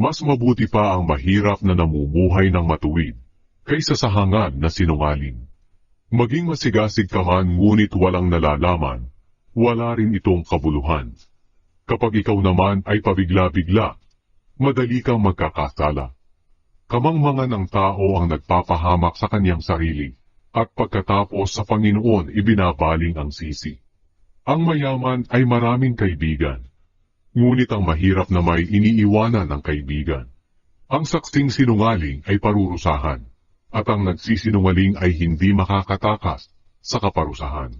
Mas mabuti pa ang mahirap na namumuhay ng matuwid kaysa sa hangad na sinungaling. Maging masigasig ka man ngunit walang nalalaman, wala rin itong kabuluhan. Kapag ikaw naman ay pabigla-bigla, madali kang magkakasala. Kamangmangan ng tao ang nagpapahamak sa kanyang sarili, at pagkatapos sa Panginoon ibinabaling ang sisi. Ang mayaman ay maraming kaibigan, ngunit ang mahirap na may iniiwanan ng kaibigan. Ang saksing sinungaling ay parurusahan, at ang nagsisinungaling ay hindi makakatakas sa kaparusahan.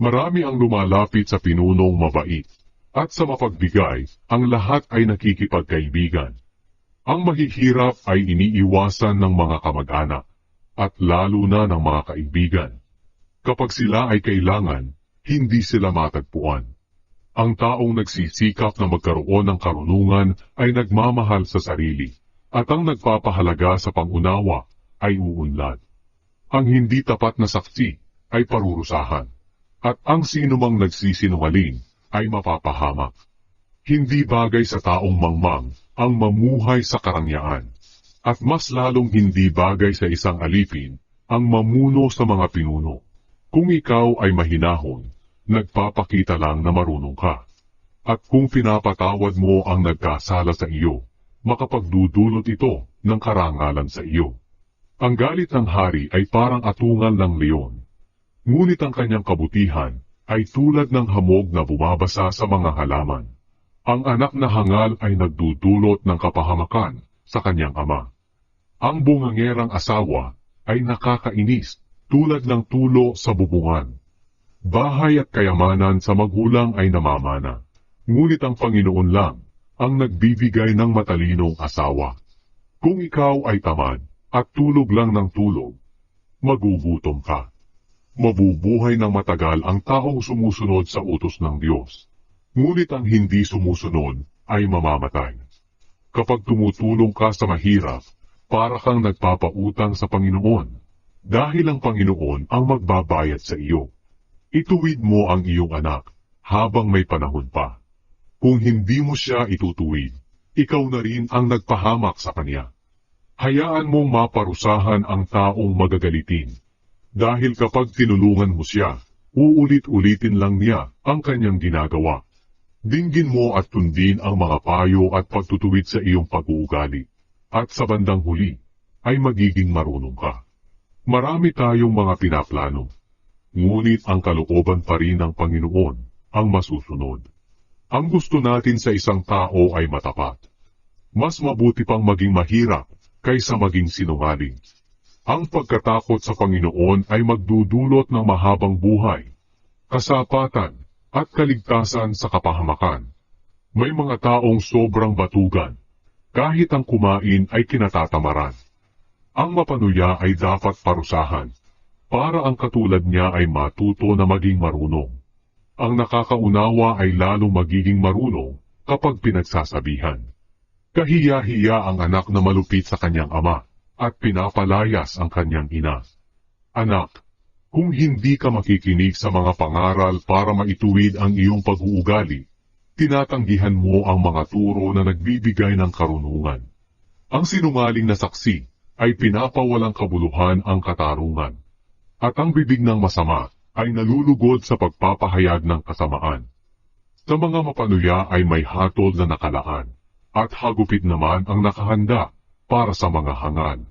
Marami ang lumalapit sa pinunong mabait, at sa mapagbigay, ang lahat ay nakikipagkaibigan. Ang mahihirap ay iniiwasan ng mga kamag-anak, at lalo na ng mga kaibigan. Kapag sila ay kailangan, hindi sila matagpuan. Ang taong nagsisikap na magkaroon ng karunungan ay nagmamahal sa sarili, at ang nagpapahalaga sa pangunawa ay uunlad. Ang hindi tapat na saksi ay parurusahan, at ang sinumang nagsisinungaling ay mapapahamak. Hindi bagay sa taong mangmang ang mamuhay sa karangyaan, at mas lalong hindi bagay sa isang alipin ang mamuno sa mga pinuno. Kung ikaw ay mahinahon, nagpapakita lang na marunong ka. At kung pinapatawad mo ang nagkasala sa iyo, makapagdudulot ito ng karangalan sa iyo. Ang galit ng hari ay parang atungal ng leon. Ngunit ang kanyang kabutihan ay tulad ng hamog na bumabasa sa mga halaman. Ang anak na hangal ay nagdudulot ng kapahamakan sa kanyang ama. Ang bungangerang asawa ay nakakainis tulad ng tulo sa bubungan. Bahay at kayamanan sa magulang ay namamana, ngunit ang Panginoon lang ang nagbibigay ng matalinong asawa. Kung ikaw ay tamad at tulog lang ng tulog, magugutom ka. Mabubuhay ng matagal ang taong sumusunod sa utos ng Diyos, ngunit ang hindi sumusunod ay mamamatay. Kapag tumutulong ka sa mahirap, para kang nagpapautang sa Panginoon, dahil ang Panginoon ang magbabayad sa iyo. Ituwid mo ang iyong anak habang may panahon pa. Kung hindi mo siya itutuwid, ikaw na rin ang nagpahamak sa kanya. Hayaan mong maparusahan ang taong magagalitin. Dahil kapag tinulungan mo siya, uulit-ulitin lang niya ang kanyang ginagawa. Dinggin mo at tundin ang mga payo at pagtutuwid sa iyong pag-uugali. At sa bandang huli, ay magiging marunong ka. Marami tayong mga pinaplano. Ngunit ang kalooban pa rin ng Panginoon ang masusunod. Ang gusto natin sa isang tao ay matapat. Mas mabuti pang maging mahirap kaysa maging sinungaling. Ang pagkatakot sa Panginoon ay magdudulot ng mahabang buhay, kasapatan, at kaligtasan sa kapahamakan. May mga taong sobrang batugan, kahit ang kumain ay kinatatamaran. Ang mapanuya ay dapat parusahan, para ang katulad niya ay matuto na maging marunong. Ang nakakaunawa ay lalong magiging marunong kapag pinagsasabihan. Kahiya-hiya ang anak na malupit sa kanyang ama at pinapalayas ang kanyang ina. Anak, kung hindi ka makikinig sa mga pangaral para maituwid ang iyong pag-uugali, tinatanggihan mo ang mga turo na nagbibigay ng karunungan. Ang sinungaling na saksi ay pinapawalang kabuluhan ang katarungan, at ang bibig ng masama ay nalulugod sa pagpapahayag ng kasamaan. Sa mga mapanuya ay may hatol na nakalaan, at hagupit naman ang nakahanda para sa mga hangal.